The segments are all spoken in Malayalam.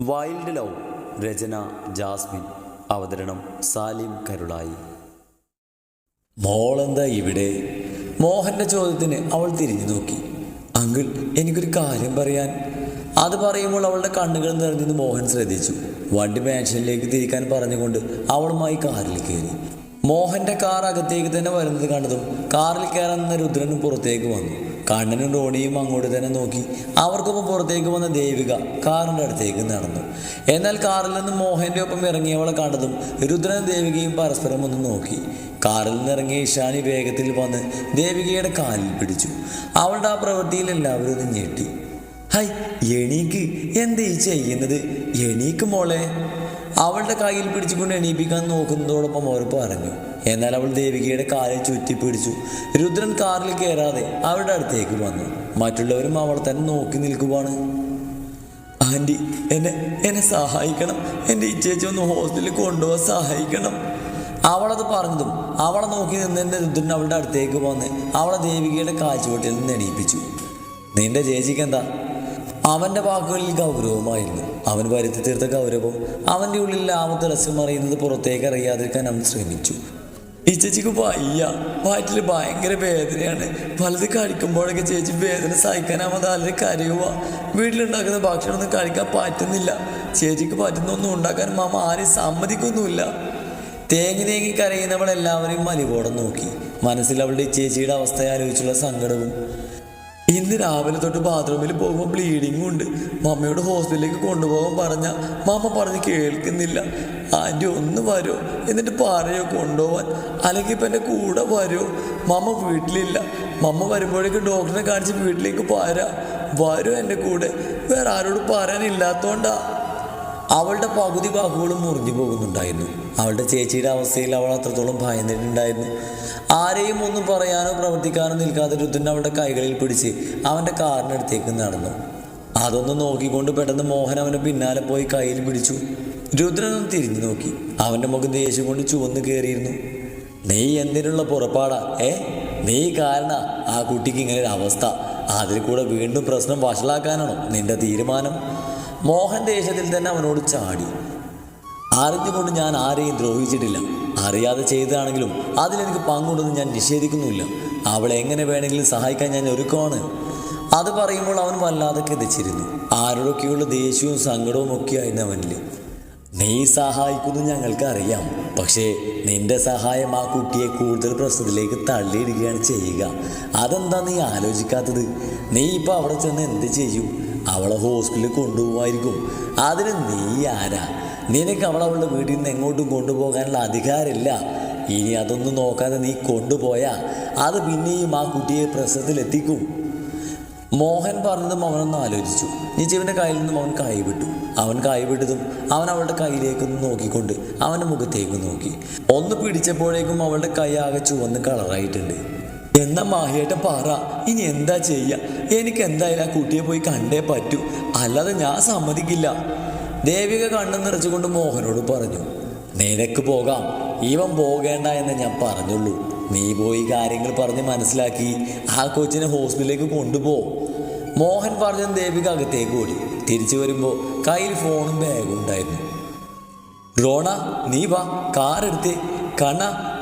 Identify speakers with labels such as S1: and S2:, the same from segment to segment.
S1: വൈൽഡ് ലവ് രചന ജാസ്മിൻ അവതരണം സാലിം കരുളായി. മോളെന്താ ഇവിടെ? മോഹന്റെ ചോദ്യത്തിന് അവൾ തിരിഞ്ഞു നോക്കി. അങ്കിൾ എനിക്കൊരു കാര്യം പറയാൻ. അത് പറയുമ്പോൾ അവളുടെ കണ്ണുകൾ നിറഞ്ഞെന്ന് മോഹൻ ശ്രദ്ധിച്ചു. വണ്ടി മാൻഷനിലേക്ക് തിരിക്കാൻ പറഞ്ഞുകൊണ്ട് അവളുമായി കാറിൽ കയറി. മോഹന്റെ കാർ അകത്തേക്ക് തന്നെ വരുന്നത് കണ്ടതും കാറിൽ കയറാൻ നിന്ന രുദ്രനും പുറത്തേക്ക് വന്നു. കണ്ണനും റോണിയും അങ്ങോട്ട് തന്നെ നോക്കി. അവർക്കൊപ്പം പുറത്തേക്ക് വന്ന ദേവിക കാറിന്റെ അടുത്തേക്ക് നടന്നു. എന്നാൽ കാറിൽ നിന്ന് മോഹന്റെ ഒപ്പം ഇറങ്ങിയവളെ കണ്ടതും രുദ്രനും ദേവികയും പരസ്പരം ഒന്ന് നോക്കി. കാറിൽ നിന്നിറങ്ങിയ ഇഷാനി വേഗത്തിൽ വന്ന് ദേവികയുടെ കാലിൽ പിടിച്ചു. അവളുടെ ആ പ്രവൃത്തിയിൽ എല്ലാവരും ഒന്ന് ഞെട്ടി. ഹൈ എണീക്ക്. എന്താ ഈ ചെയ്യുന്നത്? എണീക്ക് മോളെ. അവളുടെ കയ്യിൽ പിടിച്ചുകൊണ്ട് എണീപ്പിക്കാൻ നോക്കുന്നതോടൊപ്പം അവർ പറഞ്ഞു. എന്നാൽ അവൾ ദേവികയുടെ കാലിൽ ചുറ്റിപ്പിടിച്ചു രുദ്രൻ കാറിൽ കയറാതെ അവരുടെ അടുത്തേക്ക് വന്നു. മറ്റുള്ളവരും അവൾ തന്നെ നോക്കി നിൽക്കുവാണ്. ആന്റി എന്നെ എന്നെ സഹായിക്കണം. എന്റെ ഇച്ചേച്ചി ഒന്ന് ഹോസ്റ്റലിൽ കൊണ്ടുപോകാൻ സഹായിക്കണം. അവളത് പറഞ്ഞതും അവളെ നോക്കി നിന്ന് എന്റെ രുദ്രൻ അവളുടെ അടുത്തേക്ക് വന്ന് അവളെ ദേവികയുടെ കാഴ്ചവട്ടിൽ നിന്ന് എണീപ്പിച്ചു. നിന്റെ ചേച്ചിക്ക് എന്താ അവന്റെ വാക്കുകളിൽ ഗൗരവമായിരുന്നു. അവൻ വരുത്തി തീർത്ത ഗൗരവം അവന്റെ ഉള്ളിൽ രസം അറിയുന്നത് പുറത്തേക്ക് അറിയാതിരിക്കാൻ അവൻ ശ്രമിച്ചു. ഈ ചേച്ചിക്ക് വയ്യ. വയറ്റിൽ ഭയങ്കര വേദനയാണ്. പലത് കഴിക്കുമ്പോഴൊക്കെ ചേച്ചി വേദന സഹിക്കാനാവാതെ വളരെ കരയുക വീട്ടിലുണ്ടാക്കുന്ന ഭക്ഷണമൊന്നും കഴിക്കാൻ പറ്റുന്നില്ല. ചേച്ചിക്ക് പറ്റുന്നൊന്നും ഉണ്ടാക്കാൻ മാമ ആരും സമ്മതിക്കൊന്നുമില്ല. തേങ്ങി തേങ്ങി കരയുന്നവളെല്ലാവരെയും മലിവോടെ നോക്കി. മനസ്സിൽ അവളുടെ ചേച്ചിയുടെ അവസ്ഥയെ ആലോചിച്ചുള്ള സങ്കടവും ഇന്ന് രാവിലെ തൊട്ട് ബാത്റൂമിൽ പോകുമ്പോൾ ബ്ലീഡിങ്ങും ഉണ്ട്. മമ്മയോട് ഹോസ്പിറ്റലിലേക്ക് കൊണ്ടുപോകാൻ പറഞ്ഞ മമ്മ പറഞ്ഞ് കേൾക്കുന്നില്ല. ആന്റി ഒന്ന് വരുമോ എന്നിട്ട് പറയോ കൊണ്ടുപോവാൻ. അല്ലെങ്കിൽ ഇപ്പം എന്റെ കൂടെ വരുമോ മമ്മ വീട്ടിലില്ല. മമ്മ വരുമ്പോഴേക്കും ഡോക്ടറെ കാണിച്ച് വീട്ടിലേക്ക് പോരാ. വരുമോ എന്റെ കൂടെ. വേറെ ആരോട് പറയാനില്ലാത്തോണ്ടാ. അവളുടെ പകുതി ബാഹുകളും മുറിഞ്ഞു പോകുന്നുണ്ടായിരുന്നു. അവളുടെ ചേച്ചിയുടെ അവസ്ഥയിൽ അവൾ അത്രത്തോളം ഭയന്നിട്ടുണ്ടായിരുന്നു. ആരെയും ഒന്നും പറയാനോ പ്രവർത്തിക്കാനോ നിൽക്കാതെ രുദ്രൻ അവളുടെ കൈകളിൽ പിടിച്ച് അവന്റെ കാറിനടുത്തേക്ക് നടന്നു. അതൊന്ന് നോക്കിക്കൊണ്ട് പെട്ടെന്ന് മോഹൻ അവന്റെ പിന്നാലെ പോയി കയ്യിൽ പിടിച്ചു. രുദ്രനൊന്ന് തിരിഞ്ഞു നോക്കി. അവന്റെ മുഖം ദേഷ്യം കൊണ്ട് ചുവന്ന് കയറിയിരുന്നു നീ എന്തിനുള്ള പുറപ്പാടാ ഏ? നീ കാരണ ആ കുട്ടിക്ക് ഇങ്ങനെ ഒരു അവസ്ഥ. അതിൽ കൂടെ വീണ്ടും പ്രശ്നം വഷളാക്കാനാണോ നിന്റെ തീരുമാനം? മോഹൻ ദേശത്തിൽ തന്നെ അവനോട് ചാടി. അറിഞ്ഞുകൊണ്ട് ഞാൻ ആരെയും ദ്രോഹിച്ചിട്ടില്ല. അറിയാതെ ചെയ്തതാണെങ്കിലും അതിലെനിക്ക് പങ്കുണ്ടെന്ന് ഞാൻ നിഷേധിക്കുന്നുമില്ല. അവളെ എങ്ങനെ വേണമെങ്കിലും സഹായിക്കാൻ ഞാൻ ഒരുക്കമാണ്. അത് പറയുമ്പോൾ അവൻ വല്ലാതെ കിതച്ചിരുന്നു. ആരോടൊക്കെയുള്ള ദേഷ്യവും സങ്കടവും ഒക്കെ ആയിരുന്നു അവനിൽ. നീ സഹായിക്കുന്നു ഞങ്ങൾക്ക് അറിയാം പക്ഷേ നിന്റെ സഹായം ആ കുട്ടിയെ കൂടുതൽ പ്രശ്നത്തിലേക്ക് തള്ളിയിടുകയാണ് ചെയ്യുക. അതെന്താ നീ ആലോചിക്കാത്തത്? നീ ഇപ്പോൾ അവിടെ ചെന്ന് എന്ത് ചെയ്യും? അവളെ ഹോസ്പിറ്റലിൽ കൊണ്ടുപോകുമായിരിക്കും അതിന് നീ ആരാ? നിനക്ക് അവളെ അവളുടെ വീട്ടിൽ നിന്ന് എങ്ങോട്ടും കൊണ്ടുപോകാനുള്ള അധികാരമില്ല. ഇനി അതൊന്നും നോക്കാതെ നീ കൊണ്ടുപോയാ. അത് പിന്നെയും ആ കുട്ടിയെ പ്രസവത്തിലെത്തിക്കും മോഹൻ പറഞ്ഞതും അവനൊന്ന് ആലോചിച്ചു. നിജീവന്റെ കയ്യിൽ നിന്നും അവൻ കൈവിട്ടു. അവൻ കൈവിട്ടതും അവൻ അവളുടെ കയ്യിലേക്ക് നോക്കിക്കൊണ്ട് അവന്റെ മുഖത്തേക്ക് നോക്കി. ഒന്ന് പിടിച്ചപ്പോഴേക്കും അവളുടെ കൈ ആകെ ചുവന്ന് കളറായിട്ടുണ്ട്. എന്നാ മാഹിയേട്ട പറ. ഇനി എന്താ ചെയ്യുക എനിക്ക് എന്തായാലും ആ കുട്ടിയെ പോയി കണ്ടേ പറ്റൂ. അല്ലാതെ ഞാൻ സമ്മതിക്കില്ല. ദേവിക കണ്ണു നിറച്ചുകൊണ്ട് മോഹനോട് പറഞ്ഞു നിനക്ക് പോകാം. ഇവൻ പോകേണ്ട എന്ന് ഞാൻ പറഞ്ഞുള്ളൂ. നീ പോയി കാര്യങ്ങൾ പറഞ്ഞ് മനസ്സിലാക്കി ആ കൊച്ചിനെ ഹോസ്പിറ്റലിലേക്ക് കൊണ്ടുപോ. മോഹൻ പറഞ്ഞ ദേവിക അകത്തേക്ക് ഓടി. തിരിച്ചു വരുമ്പോൾ കയ്യിൽ ഫോണും ബാഗും ഉണ്ടായിരുന്നു. റോണ നീ വാ. കാർ എടുത്തേ.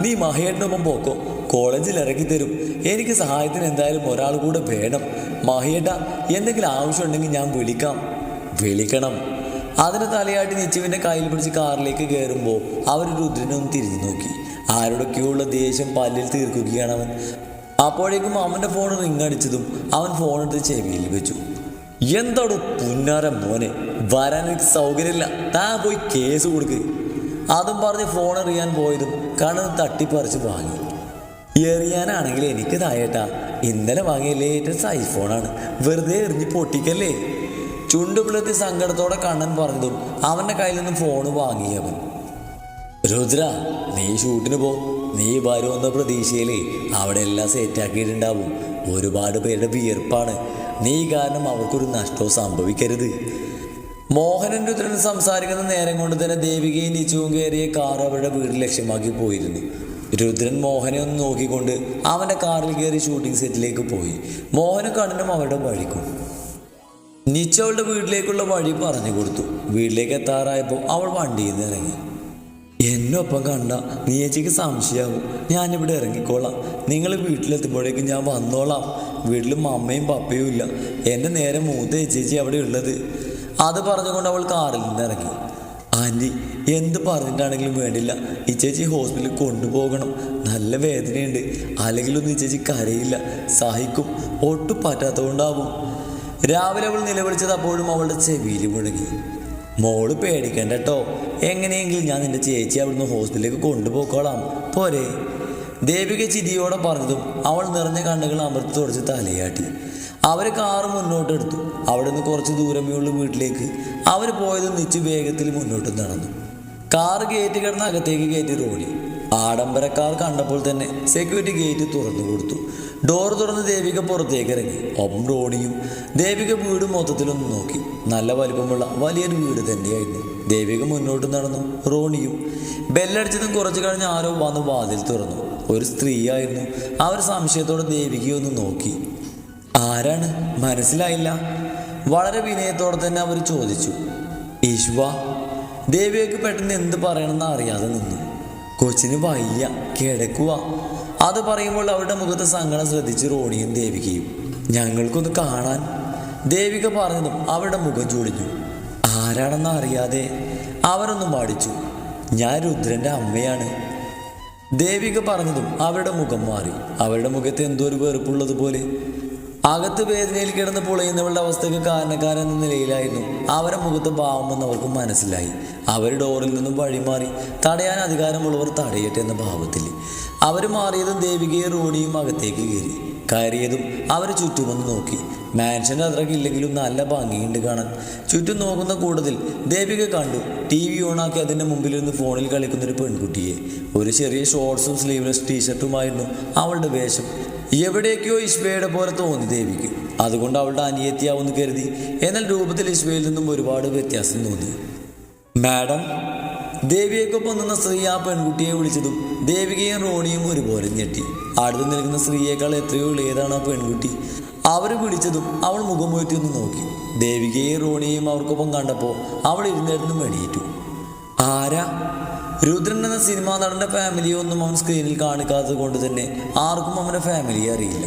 S1: നീ മഹിയേട്ടനൊപ്പം പോക്കോ. കോളേജിൽ ഇറക്കി തരും. എനിക്ക് സഹായത്തിന് എന്തായാലും ഒരാൾ കൂടെ വേണം. മഹിയേട്ട എന്തെങ്കിലും ആവശ്യമുണ്ടെങ്കിൽ ഞാൻ വിളിക്കാം. വിളിക്കണം. അതിന് തലയാട്ടി നിച്ചുവിന്റെ കയ്യിൽ പിടിച്ച് കാറിലേക്ക് കയറുമ്പോൾ അവർ രുദ്രനൊന്ന് തിരിഞ്ഞു നോക്കി. ആരോടൊക്കെയുള്ള ദേഷ്യം പല്ലിൽ തീർക്കുകയാണ് അവൻ. അപ്പോഴേക്കും അവന്റെ ഫോൺ റിങ് അടിച്ചതും അവൻ ഫോൺ എടുത്ത് ചെവിയിൽ വെച്ചു. എന്താടോ പുന്നാര മോനെ? വരാൻ എനിക്ക് സൗകര്യമില്ല. താ പോയി കേസ് കൊടുക്ക്. അതും പറഞ്ഞ് ഫോൺ എറിയാൻ പോയതും കണ്ണ് തട്ടിപ്പറിച്ച് വാങ്ങി. എറിയാനാണെങ്കിൽ എനിക്ക് തായേട്ടാ ഇന്നലെ വാങ്ങിയ ലേറ്റസ്റ്റ് ഐഫോണാണ് വെറുതെ എറിഞ്ഞ് പൊട്ടിക്കല്ലേ? ചുണ്ടുപിളത്തി സങ്കടത്തോടെ കണ്ണൻ പറഞ്ഞതും അവന്റെ കയ്യിൽ നിന്ന് ഫോൺ വാങ്ങിയവൻ. രുദ്ര നീ ഷൂട്ടിന് പോ. നീ വരുമെന്ന പ്രതീക്ഷയിലേ അവിടെ എല്ലാം സെറ്റാക്കിയിട്ടുണ്ടാവും ഒരുപാട് പേരുടെ വിയർപ്പാണ്. നീ കാരണം അവർക്കൊരു നഷ്ടവും സംഭവിക്കരുത്. മോഹനൻ രുദ്രൻ സംസാരിക്കുന്ന നേരം കൊണ്ട് തന്നെ ദേവികയും നിച്ചുവും കയറിയ കാർ അവരുടെ വീട് ലക്ഷ്യമാക്കി പോയിരുന്നു. രുദ്രൻ മോഹനെ ഒന്ന് നോക്കിക്കൊണ്ട് അവന്റെ കാറിൽ കയറി ഷൂട്ടിംഗ് സെറ്റിലേക്ക് പോയി. മോഹനും കണ്ണനും അവരുടെ വഴിക്കും. നിച്ചവളുടെ വീട്ടിലേക്കുള്ള വഴി പറഞ്ഞു കൊടുത്തു. വീട്ടിലേക്ക് എത്താറായപ്പോൾ അവൾ വണ്ടിയിൽ നിന്ന് ഇറങ്ങി. എന്നൊപ്പം കണ്ട നീയച്ചയ്ക്ക് സംശയമാവും. ഞാനിവിടെ ഇറങ്ങിക്കോളാം. നിങ്ങൾ വീട്ടിലെത്തുമ്പോഴേക്കും ഞാൻ വന്നോളാം. വീട്ടിൽ മമ്മയും പപ്പയും ഇല്ല. എന്റെ നേരെ മൂത്ത ചേച്ചി അവിടെ ഉള്ളത്. അത് പറഞ്ഞുകൊണ്ട് അവൾ കാറിൽ നിന്ന് ഇറങ്ങി. ആന്റി എന്ത് പറഞ്ഞിട്ടാണെങ്കിലും വേണ്ടില്ല. ഈ ചേച്ചി ഹോസ്പിറ്റലിൽ കൊണ്ടുപോകണം. നല്ല വേദനയുണ്ട്. അല്ലെങ്കിലൊന്നും ഈ ചേച്ചി കരയില്ല. സഹിക്കും. ഒട്ടും പറ്റാത്തതുകൊണ്ടാവും. രാവിലെ അവൾ നിലവിളിച്ചത് അപ്പോഴും അവളുടെ ചെവിയിൽ മുഴങ്ങി. മോൾ പേടിക്കണ്ട കേട്ടോ എങ്ങനെയെങ്കിലും ഞാൻ നിന്റെ ചേച്ചി അവിടുന്ന് ഹോസ്പിറ്റലിലേക്ക് കൊണ്ടുപോയിക്കോളാം പോരെ. ദേവിക ചിരിയോടെ പറഞ്ഞതും അവൾ നിറഞ്ഞ കണ്ണുകൾ അമൃത് തുടച്ച് തലയാട്ടി. അവർ കാറ് മുന്നോട്ടെടുത്തു. അവിടെ നിന്ന് കുറച്ച് ദൂരമേ ഉള്ളൂ വീട്ടിലേക്ക്. അവർ പോയത് നിച്ച് വേഗത്തിൽ മുന്നോട്ട് നടന്നു. കാറ് ഗേറ്റ് കിടന്നകത്തേക്ക് കയറ്റി റോഡി ആഡംബരക്കാർ കണ്ടപ്പോൾ തന്നെ സെക്യൂരിറ്റി ഗേറ്റ് തുറന്നു കൊടുത്തു. ഡോർ തുറന്ന് ദേവിക പുറത്തേക്ക് ഇറങ്ങി. ഒപ്പം റോണിയും ദേവിക വീട് മൊത്തത്തിലൊന്ന് നോക്കി. നല്ല വലിപ്പമുള്ള വലിയൊരു വീട് തന്നെയായിരുന്നു. ദേവിക മുന്നോട്ട് നടന്നു. റോണിയും ബെല്ലടിച്ചതും കുറച്ചു കഴിഞ്ഞ് ആരോ വന്ന് വാതിൽ തുറന്നു. ഒരു സ്ത്രീയായിരുന്നു. അവർ സംശയത്തോടെ ദേവികയെ ഒന്ന് നോക്കി. ആരാണ്? മനസ്സിലായില്ല. വളരെ വിനയത്തോടെ തന്നെ അവർ ചോദിച്ചു. ഈശ്വ ദേവിയക്ക് പെട്ടെന്ന് എന്ത് പറയണമെന്ന് അറിയാതെ നിന്നു. കൊച്ചിന് വയ്യ കിടക്കുക അത് പറയുമ്പോൾ അവരുടെ മുഖത്ത് സങ്കടം ശ്രദ്ധിച്ച് റോണിയും ദേവികയും ഞങ്ങൾക്കൊന്ന് കാണാൻ. ദേവിക പറഞ്ഞതും അവരുടെ മുഖം ചൂടിഞ്ഞു ആരാണെന്ന് അറിയാതെ? അവരൊന്നും പാടിച്ചു ഞാൻ രുദ്രന്റെ അമ്മയാണ്. ദേവിക പറഞ്ഞതും അവരുടെ മുഖം മാറി. അവരുടെ മുഖത്ത് എന്തോ ഒരു വെറുപ്പുള്ളതുപോലെ അകത്ത് വേദനയിൽ കിടന്ന് പൊളയുന്നവളുടെ അവസ്ഥയ്ക്ക് കാരണക്കാരൻ എന്ന നിലയിലായിരുന്നു. അവരുടെ മുഖത്ത് പാവമെന്ന് അവർക്ക് മനസ്സിലായി. അവർ ഡോറിൽ നിന്നും വഴിമാറി തടയാൻ അധികാരമുള്ളവർ തടയട്ടെ എന്ന ഭാവത്തിൽ. അവർ മാറിയതും ദേവികയെ റോണിയും അകത്തേക്ക് കയറി. കയറിയതും അവർ ചുറ്റുമെന്ന് നോക്കി. മാൻഷന്റെ അത്രയ്ക്ക് ഇല്ലെങ്കിലും നല്ല ഭംഗിയുണ്ട് കാണാൻ. ചുറ്റും നോക്കുന്ന കൂട്ടത്തിൽ ദേവിക കണ്ടു. ടി വി ഓണാക്കി അതിന്റെ മുമ്പിലിരുന്ന് ഫോണിൽ കളിക്കുന്ന ഒരു പെൺകുട്ടിയെ. ഒരു ചെറിയ ഷോർട്സും സ്ലീവ്ലെസ് ടീഷർട്ടുമായിരുന്നു അവളുടെ വേഷം. എവിടേക്കോ ഇഷ്ബയുടെ പോലെ തോന്നി ദേവിക്ക്. അതുകൊണ്ട് അവളുടെ അനിയത്തിയാവുമെന്ന് കരുതി. എന്നാൽ രൂപത്തിൽ ഇഷ്ബയിൽ നിന്നും ഒരുപാട് വ്യത്യാസം തോന്നി. മാഡം ദേവിയെക്കൊപ്പം നിന്ന സ്ത്രീ ആ പെൺകുട്ടിയെ വിളിച്ചതും ദേവികയും റോണിയും ഒരുപോലെ ഞെട്ടി. അടുത്ത് നിൽക്കുന്ന സ്ത്രീയേക്കാൾ എത്രയോ ഇളയതാണ് ആ പെൺകുട്ടി. അവർ വിളിച്ചതും അവൾ മുഖം പോയിട്ട് ഒന്ന് നോക്കി. ദേവികയും റോണിയെയും അവർക്കൊപ്പം കണ്ടപ്പോൾ അവൾ ഇരുന്നിരുന്ന് വെടിയേറ്റു ആരാ? രുദ്രൻ എന്ന സിനിമാ ഫാമിലി ഒന്നും അവൻ സ്ക്രീനിൽ കാണിക്കാത്തത് കൊണ്ട് തന്നെ ആർക്കും അവന്റെ ഫാമിലിയെ അറിയില്ല.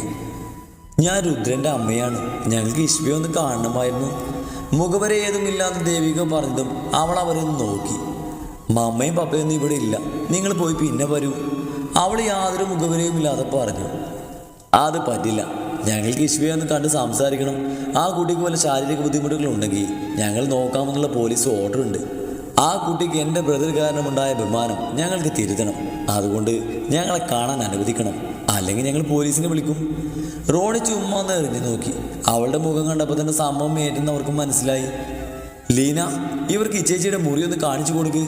S1: ഞാൻ രുദ്രന്റെ അമ്മയാണ്. ഞങ്ങൾക്ക് ഇഷ്ബി ഒന്ന് കാണണമായിരുന്നു. മുഖവര ഏതുമില്ലാത്ത ദേവിക പറഞ്ഞതും അവൾ അവരെ നോക്കി. മമ്മയും പപ്പയൊന്നും ഇവിടെ ഇല്ല. നിങ്ങൾ പോയി പിന്നെ വരൂ. അവൾ യാതൊരു മുഖവരെയും ഇല്ലാതെ പറഞ്ഞു. അത് പറ്റില്ല. ഞങ്ങൾക്ക് ഇഷ്ബിയെ ഒന്ന് കണ്ട് സംസാരിക്കണം. ആ കുട്ടിക്ക് വല്ല ശാരീരിക ബുദ്ധിമുട്ടുകൾ ഉണ്ടെങ്കിൽ ഞങ്ങൾ നോക്കാമെന്നുള്ള പോലീസ് ഓർഡർ ഉണ്ട്. ആ കുട്ടിക്ക് എന്റെ ബ്രദർ കാരണമുണ്ടായ ബഹുമാനം ഞങ്ങൾക്ക് തിരുത്തണം. അതുകൊണ്ട് ഞങ്ങളെ കാണാൻ അനുവദിക്കണം. അല്ലെങ്കിൽ ഞങ്ങൾ പോലീസിനെ വിളിക്കും. റോണി ചുമ്മാ ഒന്ന് എറിഞ്ഞു നോക്കി. അവളുടെ മുഖം കണ്ടപ്പോൾ തന്നെ സംഭവം ഏറ്റെന്ന് അവർക്ക് മനസ്സിലായി. ലീന ഇവർക്ക് ഇച്ചേച്ചിയുടെ മുറി ഒന്ന് കാണിച്ചു കൊടുക്ക്.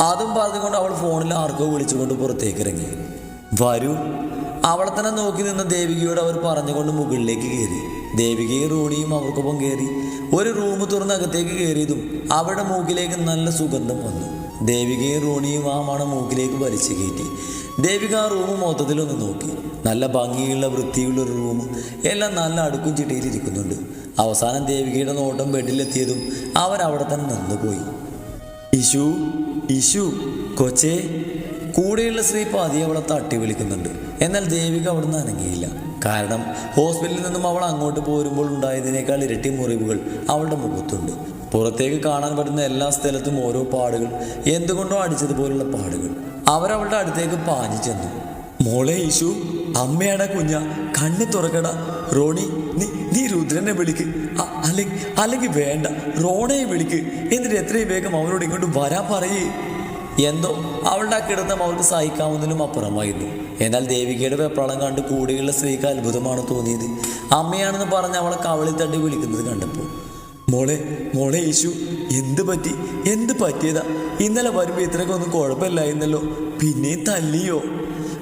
S1: അതും പറഞ്ഞുകൊണ്ട് അവൾ ഫോണിൽ ആർക്കോ വിളിച്ചുകൊണ്ട് പുറത്തേക്ക് ഇറങ്ങി. വരൂ. അവളെ തന്നെ നോക്കി നിന്ന ദേവികയോട് അവർ പറഞ്ഞുകൊണ്ട് മുകളിലേക്ക് കയറി. ദേവികയും റോണിയും അവർക്കൊപ്പം കയറി. ഒരു റൂം തുറന്ന് അകത്തേക്ക് കയറിയതും അവരുടെ മൂക്കിലേക്ക് നല്ല സുഗന്ധം വന്നു. ദേവികയും റോണിയും ആ മണം മൂക്കിലേക്ക് വലിച്ചു കയറ്റി. ദേവിക ആ റൂം മൊത്തത്തിലൊന്ന് നോക്കി. നല്ല ഭംഗിയുള്ള വൃത്തിയുള്ള ഒരു റൂം. എല്ലാം നല്ല അടുക്കും ചിട്ടയിലിരിക്കുന്നുണ്ട്. അവസാനം ദേവികയുടെ നോട്ടം ബെഡിലെത്തിയതും അവരവിടെ തന്നെ നിന്നുപോയി. ഇശു ഇശു കൊച്ചേ കൂടെയുള്ള സ്ത്രീ പതിയെ അവളെ തട്ടി വിളിക്കുന്നുണ്ട്. എന്നാൽ ദേവിക അവിടുന്ന് അനങ്ങിയില്ല. കാരണം ഹോസ്പിറ്റലിൽ നിന്നും അവൾ അങ്ങോട്ട് പോരുമ്പോൾ ഉണ്ടായതിനേക്കാൾ ഇരട്ടി മുറിവുകൾ അവളുടെ മുഖത്തുണ്ട്. പുറത്തേക്ക് കാണാൻ പറ്റുന്ന എല്ലാ സ്ഥലത്തും ഓരോ പാടുകൾ എന്തുകൊണ്ടോ അടിച്ചതുപോലുള്ള പാടുകൾ. അവരവളുടെ അടുത്തേക്ക് പാഞ്ഞു ചെന്നു. മോളെ ഈശു അമ്മയാടാ കുഞ്ഞ കണ്ണ് തുറക്കട. റോണി നീ നീ രുദ്രനെ വിളിക്ക്. അല്ലെങ്കിൽ അല്ലെങ്കിൽ വേണ്ട റോണയെ വിളിക്ക്. എന്നിട്ട് എത്രയും വേഗം അവനോട് ഇങ്ങോട്ട് വരാൻ പറയേ. എന്തോ അവളുടെ കിടന്ന അവൾക്ക് സഹിക്കാവുന്നതിലും അപ്പുറമായിരുന്നു. എന്നാൽ ദേവികയുടെ വെപ്രാളം കണ്ട് കൂടെയുള്ള സ്ത്രീക്ക് അത്ഭുതമാണ് തോന്നിയത്. അമ്മയാണെന്ന് പറഞ്ഞ് അവളെ കവളിൽ തട്ടി വിളിക്കുന്നത് കണ്ടപ്പോൾ മോളെ മോളെ യേശു എന്ത് പറ്റി? എന്ത് പറ്റിയതാ? ഇന്നലെ വരുമ്പോൾ ഇത്രയൊക്കെ ഒന്നും കുഴപ്പമില്ലായിരുന്നല്ലോ. പിന്നെയും തല്ലിയോ?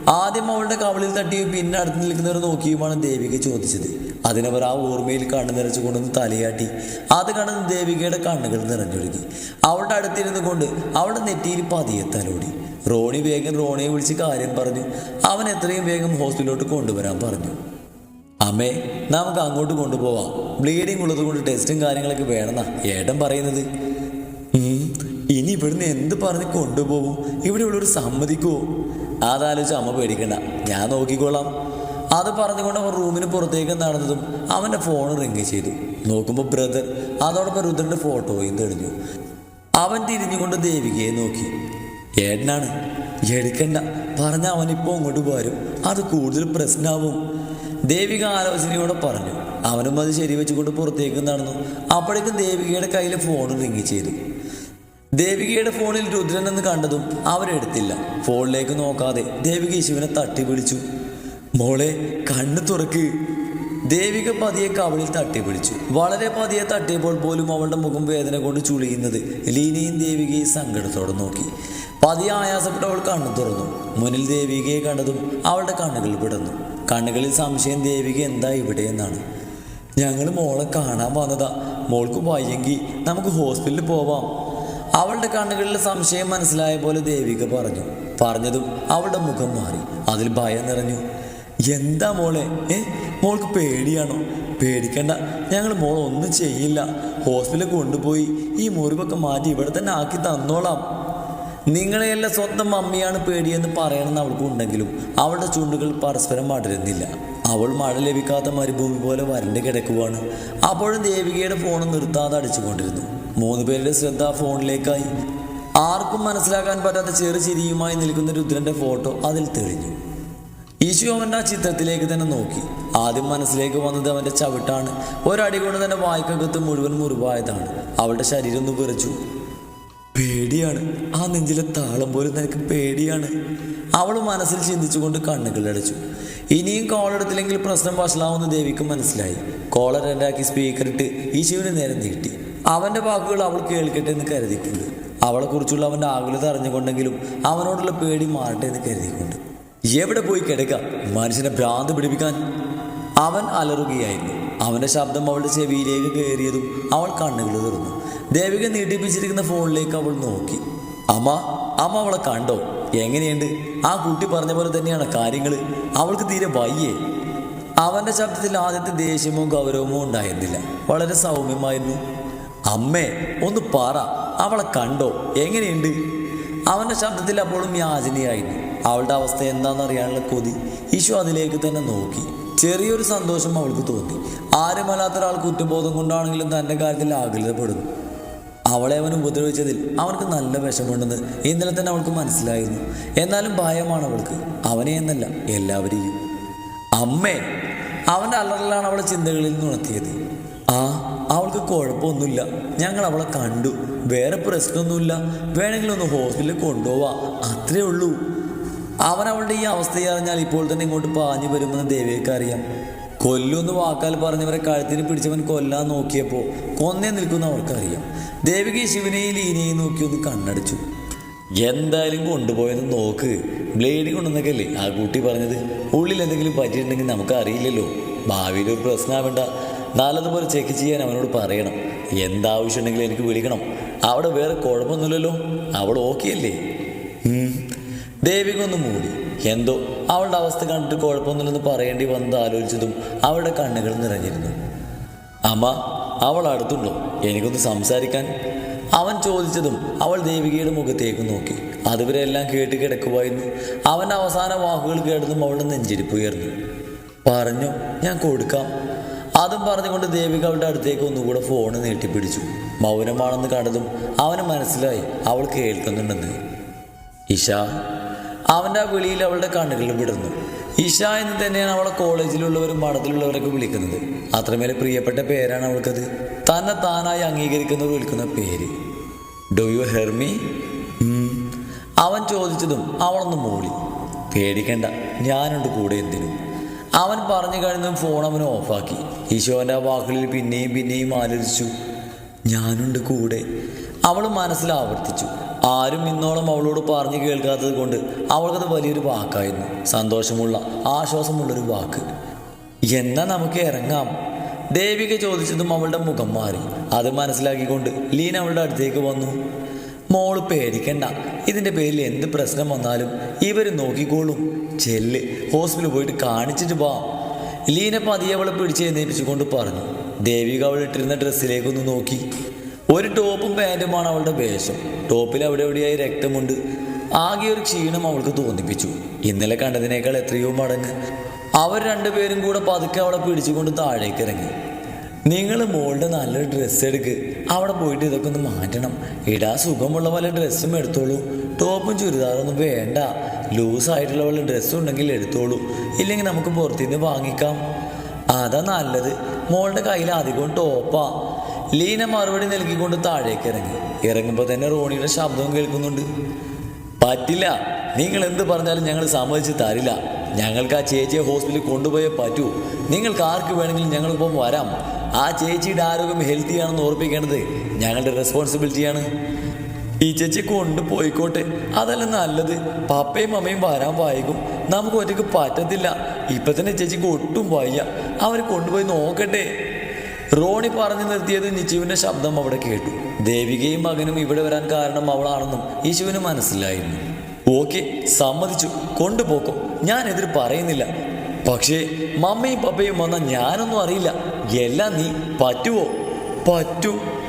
S1: ആദ്യം അവളുടെ കവളിൽ തട്ടി പിന്നെ അടുത്ത് നിൽക്കുന്നവർ നോക്കിയുമാണ് ദേവിക ചോദിച്ചത്. അതിനവർ ആ ഓർമ്മയിൽ കണ്ണു നിറച്ചു തലയാട്ടി. അത് കണ്ടെന്ന് ദേവികയുടെ കണ്ണുകൾ നിറഞ്ഞൊഴുകി. അവളുടെ അടുത്തിരുന്നു കൊണ്ട് അവളുടെ നെറ്റിയിൽ പതിയെ തലോടി. റോണി വേഗം റോണിയെ വിളിച്ച് കാര്യം പറഞ്ഞു. അവൻ എത്രയും വേഗം ഹോസ്പിറ്റലിലോട്ട് കൊണ്ടുവരാൻ പറഞ്ഞു. അമ്മേ നമുക്ക് അങ്ങോട്ട് കൊണ്ടുപോവാം. ബ്ലീഡിങ് ഉള്ളത് കൊണ്ട് ടെസ്റ്റും കാര്യങ്ങളൊക്കെ വേണമെന്നാ. ഏട്ടൻ പറയുന്നത്. ഇനി ഇവിടുന്ന് എന്ത് പറഞ്ഞ് കൊണ്ടുപോകും? ഇവിടെ ഉള്ളൊരു സമ്മതിക്കുമോ അതാലോചിച്ച് അമ്മ പേടിക്കണ്ട. ഞാൻ നോക്കിക്കോളാം. അത് പറഞ്ഞുകൊണ്ട് അവൻ റൂമിന് പുറത്തേക്ക് നടന്നതും അവന്റെ ഫോൺ റിങ് ചെയ്തു. നോക്കുമ്പോൾ ബ്രദർ അതോടൊപ്പം രുദ്രന്റെ ഫോട്ടോയും തെളിഞ്ഞു. അവൻ തിരിഞ്ഞുകൊണ്ട് ദേവികയെ നോക്കി. ഏട്ടനാണ്. എടുക്കണ്ട. പറഞ്ഞ അവനിപ്പോൾ അങ്ങോട്ട് വരും. അത് കൂടുതൽ പ്രശ്നമാവും ദേവിക ആലോചനയോടെ പറഞ്ഞു. അവനും അത് ശരി ശരിവെച്ചുകൊണ്ട് പുറത്തേക്ക് നടന്നു. അപ്പോഴേക്കും ദേവികയുടെ കയ്യിൽ ഫോൺ റിങ് ചെയ്തു. ദേവികയുടെ ഫോണിൽ രുദ്രൻ എന്ന് കണ്ടതും അവരെടുത്തില്ല. ഫോണിലേക്ക് നോക്കാതെ ദേവിക ശിവനെ തട്ടി പിടിച്ചു മോളെ കണ്ണു തുറക്ക്. ദേവിക പതിയെ കവളിൽ തട്ടി പിടിച്ചു വളരെ പതിയെ തട്ടിയപ്പോൾ പോലും അവളുടെ മുഖം വേദന കൊണ്ട് ചുളിയുന്നത് ലീനയും ദേവികയും സങ്കടത്തോടെ നോക്കി. പതിയെ ആയാസപ്പെട്ട് അവൾ കണ്ണു തുറന്നു. മുന്നിൽ ദേവികയെ കണ്ടതും അവളുടെ കണ്ണുകൾ വിടർന്നു. കണ്ണുകളിൽ സംശയം ദേവിക എന്താ ഇവിടെ എന്നാണ്. ഞങ്ങൾ മോളെ കാണാൻ വന്നതാ. മോൾക്ക് വയ്യെങ്കിൽ നമുക്ക് ഹോസ്പിറ്റലിൽ പോവാം. അവളുടെ കണ്ണുകളിൽ സംശയം മനസ്സിലായ പോലെ ദേവിക പറഞ്ഞു. പറഞ്ഞതും അവളുടെ മുഖം മാറി. അതിൽ ഭയം നിറഞ്ഞു. എന്താ മോളെ? ഏ? മോൾക്ക് പേടിയാണോ? പേടിക്കണ്ട. ഞങ്ങൾ മോൾ ഒന്നും ചെയ്യില്ല. ഹോസ്പിറ്റലിൽ കൊണ്ടുപോയി ഈ മുറിവൊക്കെ മാറ്റി ഇവിടെ തന്നെ ആക്കി തന്നോളാം. നിങ്ങളെയല്ല സ്വന്തം മമ്മിയാണ് പേടിയെന്ന് പറയണമെന്ന് അവൾക്കുണ്ടെങ്കിലും അവളുടെ ചുണ്ടുകൾ പരസ്പരം മടരുന്നില്ല അവൾ മഴ ലഭിക്കാത്ത മരുഭൂമി പോലെ വരണ്ട് കിടക്കുവാണ്. അപ്പോഴും ദേവികയുടെ ഫോൺ നിർത്താതെ അടിച്ചുകൊണ്ടിരുന്നു. മൂന്ന് പേരുടെ ശ്രദ്ധ ഫോണിലേക്കായി. ആർക്കും മനസ്സിലാക്കാൻ പറ്റാത്ത ചെറു ചിരിയുമായി നിൽക്കുന്ന രുദ്രന്റെ ഫോട്ടോ അതിൽ തെളിഞ്ഞു. ഈശു അവന്റെ ആ ചിത്രത്തിലേക്ക് തന്നെ നോക്കി. ആദ്യം മനസ്സിലേക്ക് വന്നത് അവന്റെ ചവിട്ടാണ്. ഒരടി കൊണ്ട് തന്നെ വായ്ക്കകത്ത് മുഴുവൻ മുറിവായതാണ്. അവളുടെ ശരീരം ഒന്ന് വിറച്ചു. പേടിയാണ്. ആ നെഞ്ചിലെ താളം പോലും നിനക്ക് പേടിയാണ്. അവൾ മനസ്സിൽ ചിന്തിച്ചുകൊണ്ട് കണ്ണുകൾ അടച്ചു. ഇനിയും കോൾ എടുത്തില്ലെങ്കിൽ പ്രശ്നം വഷളാവുന്ന ദേവിക്ക് മനസ്സിലായി. കോളർ രണ്ടാക്കി സ്പീക്കർ ഇട്ട് ഈശുവിന് നേരെ നീട്ടി. അവന്റെ വാക്കുകൾ അവൾ കേൾക്കട്ടെ എന്ന് കരുതിക്കൊണ്ട് അവളെക്കുറിച്ചുള്ള അവന്റെ ആകുലത അറിഞ്ഞുകൊണ്ടെങ്കിലും അവനോടുള്ള പേടി മാറട്ടെ എന്ന് കരുതിക്കൊണ്ട്. എവിടെ പോയി കിടക്കാം? മനുഷ്യനെ ഭ്രാന്ത് പിടിപ്പിക്കാൻ. അവൻ അലറുകയായിരുന്നു. അവന്റെ ശബ്ദം അവളുടെ ചെവിയിലേക്ക് കയറിയതും അവൾ കണ്ണുകൾ തുറന്നു. ദേവിക നീട്ടിപ്പിച്ചിരിക്കുന്ന ഫോണിലേക്ക് അവൾ നോക്കി. അമ്മ അമ്മ അവളെ കണ്ടോ? എങ്ങനെയുണ്ട്? ആ കുട്ടി പറഞ്ഞ പോലെ തന്നെയാണ് കാര്യങ്ങൾ. അവൾക്ക് തീരെ വയ്യേ. അവന്റെ ശബ്ദത്തിൽ ആദ്യത്തെ ദേഷ്യമോ ഗൗരവമോ ഉണ്ടായിരുന്നില്ല. വളരെ സൗമ്യമായിരുന്നു. അമ്മേ ഒന്ന് പറ. അവളെ കണ്ടോ? എങ്ങനെയുണ്ട്? അവന്റെ ശബ്ദത്തിൽ അപ്പോഴും യാചനയായിരുന്നു. അവളുടെ അവസ്ഥ എന്താണെന്നറിയാനുള്ള കൊതി ഈശോ അതിലേക്ക് തന്നെ നോക്കി. ചെറിയൊരു സന്തോഷം അവൾക്ക് തോന്നി. ആരുമല്ലാത്ത ഒരാൾ കുറ്റബോധം കൊണ്ടാണെങ്കിലും തന്റെ കാര്യത്തിൽ ആകുലതപ്പെടുന്നു. അവളെ അവൻ ഉപദ്രവിച്ചതിൽ അവൾക്ക് നല്ല വിഷമുണ്ടെന്ന് ഇന്നലെ തന്നെ അവൾക്ക് മനസ്സിലായിരുന്നു. എന്നാലും ഭയമാണ് അവൾക്ക്. അവനെ എന്നല്ല എല്ലാവരെയും. അമ്മേ അവന്റെ അലറലാണ് അവളെ ചിന്തകളിൽ നിന്ന് ഉണർത്തിയത്. ആ അവൾക്ക് കുഴപ്പമൊന്നുമില്ല. ഞങ്ങൾ അവളെ കണ്ടു. വേറെ പ്രശ്നമൊന്നുമില്ല. വേണമെങ്കിൽ ഒന്ന് ഹോസ്പിറ്റലിൽ കൊണ്ടുപോവാ. അത്രേ ഉള്ളൂ. അവൻ അവളുടെ ഈ അവസ്ഥയെ അറിഞ്ഞാൽ ഇപ്പോൾ തന്നെ ഇങ്ങോട്ട് പാഞ്ഞു വരുമെന്ന് ദേവിയൊക്കെ അറിയാം. കൊല്ലുമെന്ന് വാക്കാൽ പറഞ്ഞവരെ കഴുത്തിന് പിടിച്ചവൻ കൊല്ലാൻ നോക്കിയപ്പോൾ കൊന്നേ നിൽക്കുന്ന അവർക്കറിയാം. ദേവിക ശിവനെയും ലീനയും നോക്കി ഒന്ന് കണ്ണടിച്ചു. എന്തായാലും കൊണ്ടുപോയെന്ന് നോക്ക്. ബ്ലേഡ് കൊണ്ടുവന്നൊക്കെയല്ലേ ആ കുട്ടി പറഞ്ഞത്. ഉള്ളിൽ എന്തെങ്കിലും പറ്റിയിട്ടുണ്ടെങ്കിൽ നമുക്ക് അറിയില്ലല്ലോ ഭാവിയിൽ ഒരു പ്രശ്നമാവേണ്ട. നല്ലതുപോലെ ചെക്ക് ചെയ്യാൻ അവനോട് പറയണം. എന്താവശ്യമുണ്ടെങ്കിലും എനിക്ക് വിളിക്കണം. അവിടെ വേറെ കുഴപ്പമൊന്നുമില്ലല്ലോ. അവൾ ഓക്കെ അല്ലേ? ഉം. ദേവിക ഒന്ന് മൂടി. എന്തോ? അവളുടെ അവസ്ഥ കണ്ടിട്ട് കുഴപ്പമൊന്നുമില്ലെന്ന് പറയേണ്ടി വന്നത് ആലോചിച്ചതും അവളുടെ കണ്ണുകൾ നിറഞ്ഞിരുന്നു. അമ്മ അവൾ അടുത്തുണ്ടോ? എനിക്കൊന്ന് സംസാരിക്കാൻ. അവൻ ചോദിച്ചതും അവൾ ദേവികയുടെ മുഖത്തേക്ക് നോക്കി. അതുവരെ എല്ലാം കേട്ട് കിടക്കുമായിരുന്നു അവന്റെ അവസാന വാക്കുകൾ കേട്ടതും അവളുടെ നെഞ്ചിരിപ്പ് ഉയർന്നു. പറഞ്ഞു ഞാൻ കൊടുക്കാം. അതും പറഞ്ഞുകൊണ്ട് ദേവിക അവളുടെ അടുത്തേക്ക് ഒന്നുകൂടെ ഫോണ് നീട്ടിപ്പിടിച്ചു. മൗനമാണെന്ന് കണ്ടതും അവന് മനസ്സിലായി. അവൾ കേൾക്കുന്നുണ്ടെന്ന്. ഇഷ അവന്റെ ആ വിളിയിൽ അവളുടെ കണ്ണുകൾ വിടുന്നു ഇഷ എന്ന് തന്നെയാണ് അവളെ കോളേജിലുള്ളവരും മഠത്തിലുള്ളവരൊക്കെ വിളിക്കുന്നത്. അത്രമേൽ പ്രിയപ്പെട്ട പേരാണ് അവൾക്കത്. തന്നെ താനായി അംഗീകരിക്കുന്നവർ വിളിക്കുന്ന പേര്. ഡു യു ഹെർമി അവൻ ചോദിച്ചതും അവളൊന്ന് മൂളി. പേടിക്കണ്ട ഞാനുണ്ട് കൂടെ എന്തിനും. അവൻ പറഞ്ഞു കഴിഞ്ഞതും ഫോൺ അവൻ ഓഫാക്കി ഈശോന്റെ ആ വാക്കുകളിൽ പിന്നെയും പിന്നെയും ആലോചിച്ചു. ഞാനുണ്ട് കൂടെ. അവൾ മനസ്സിൽ ആവർത്തിച്ചു. ആരും ഇന്നോളം അവളോട് പറഞ്ഞു കേൾക്കാത്തത് കൊണ്ട് അവൾക്കത് വലിയൊരു വാക്കായിരുന്നു. സന്തോഷമുള്ള ആശ്വാസമുള്ളൊരു വാക്ക്. എന്നാ നമുക്ക് ഇറങ്ങാം? ദേവിക ചോദിച്ചതും അവളുടെ മുഖം മാറി. അത് മനസ്സിലാക്കിക്കൊണ്ട് ലീൻ അവളുടെ അടുത്തേക്ക് വന്നു. മോൾ പേടിക്കണ്ട. ഇതിന്റെ പേരിൽ എന്ത് പ്രശ്നം വന്നാലും ഇവർ നോക്കിക്കോളും. ചെല്ല്. ഹോസ്പിറ്റലിൽ പോയിട്ട് കാണിച്ചിട്ട് ലീനെ പതിയെ അവളെ പിടിച്ച് എഴുന്നേൽപ്പിച്ചുകൊണ്ട് പറഞ്ഞു. ദേവിക അവൾ ഇട്ടിരുന്ന ഡ്രസ്സിലേക്കൊന്ന് നോക്കി. ഒരു ടോപ്പും പാന്റുമാണ് അവളുടെ വേഷം. ടോപ്പിൽ അവിടെ എവിടെയായി രക്തമുണ്ട്. ആകെ ഒരു ക്ഷീണം അവൾക്ക് തോന്നിപ്പിച്ചു. ഇന്നലെ കണ്ടതിനേക്കാൾ എത്രയോ മടങ്ങ്. അവർ രണ്ടുപേരും കൂടെ പതുക്കെ അവളെ പിടിച്ചുകൊണ്ട് താഴേക്ക് ഇറങ്ങി നിങ്ങൾ മോളുടെ നല്ലൊരു ഡ്രസ്സ് എടുക്ക്. അവിടെ പോയിട്ട് ഇതൊക്കെ ഒന്ന് മാറ്റണം. ഇടാ സുഖമുള്ള പോലെ ഡ്രസ്സും എടുത്തോളൂ. ടോപ്പും ചുരിദാറൊന്നും വേണ്ട. ലൂസായിട്ടുള്ള പോലെ ഡ്രസ്സും ഉണ്ടെങ്കിൽ എടുത്തോളൂ. ഇല്ലെങ്കിൽ നമുക്ക് പുറത്തുനിന്ന് വാങ്ങിക്കാം. അതാ നല്ലത്. മോളുടെ കയ്യിൽ അധികം ടോപ്പാ ലീന മറുപടി നൽകിക്കൊണ്ട് താഴേക്ക് ഇറങ്ങി. ഇറങ്ങുമ്പോൾ തന്നെ റോണിയുടെ ശബ്ദവും കേൾക്കുന്നുണ്ട്. പറ്റില്ല. നിങ്ങൾ എന്ത് പറഞ്ഞാലും ഞങ്ങൾ സമ്മതിച്ച് തരില്ല. ഞങ്ങൾക്ക് ആ ചേച്ചിയെ ഹോസ്പിറ്റലിൽ കൊണ്ടുപോയേ പറ്റൂ. നിങ്ങൾക്ക് ആർക്ക് വേണമെങ്കിലും ഞങ്ങൾക്കൊപ്പം വരാം. ആ ചേച്ചിയുടെ ആരോഗ്യം ഹെൽത്തി ആണെന്ന് ഓർപ്പിക്കേണ്ടത് ഞങ്ങളുടെ റെസ്പോൺസിബിലിറ്റിയാണ്. ഈ ചേച്ചി കൊണ്ടുപോയിക്കോട്ടെ അതല്ല നല്ലത്. പപ്പയും അമ്മയും വരാൻ വൈകും. നമുക്ക് ഒറ്റയ്ക്ക് പറ്റത്തില്ല. ഇപ്പം തന്നെ ചേച്ചിക്ക് ഒട്ടും വയ്യ. അവർ കൊണ്ടുപോയി നോക്കട്ടെ. റോണി പറഞ്ഞു നിർത്തിയത് നിച്ചുവിന്റെ ശബ്ദം അവിടെ കേട്ടു. ദേവികയും മകനും ഇവിടെ വരാൻ കാരണം അവളാണെന്നും യേശുവിന് മനസ്സിലായിരുന്നു. ഓക്കെ സമ്മതിച്ചു. കൊണ്ടുപോക്കും. ഞാൻ എതിർ പറയുന്നില്ല. പക്ഷേ മമ്മയും പപ്പയും വന്ന ഞാനൊന്നും അറിയില്ല. എല്ലാം നീ പറ്റുവോ? പറ്റും.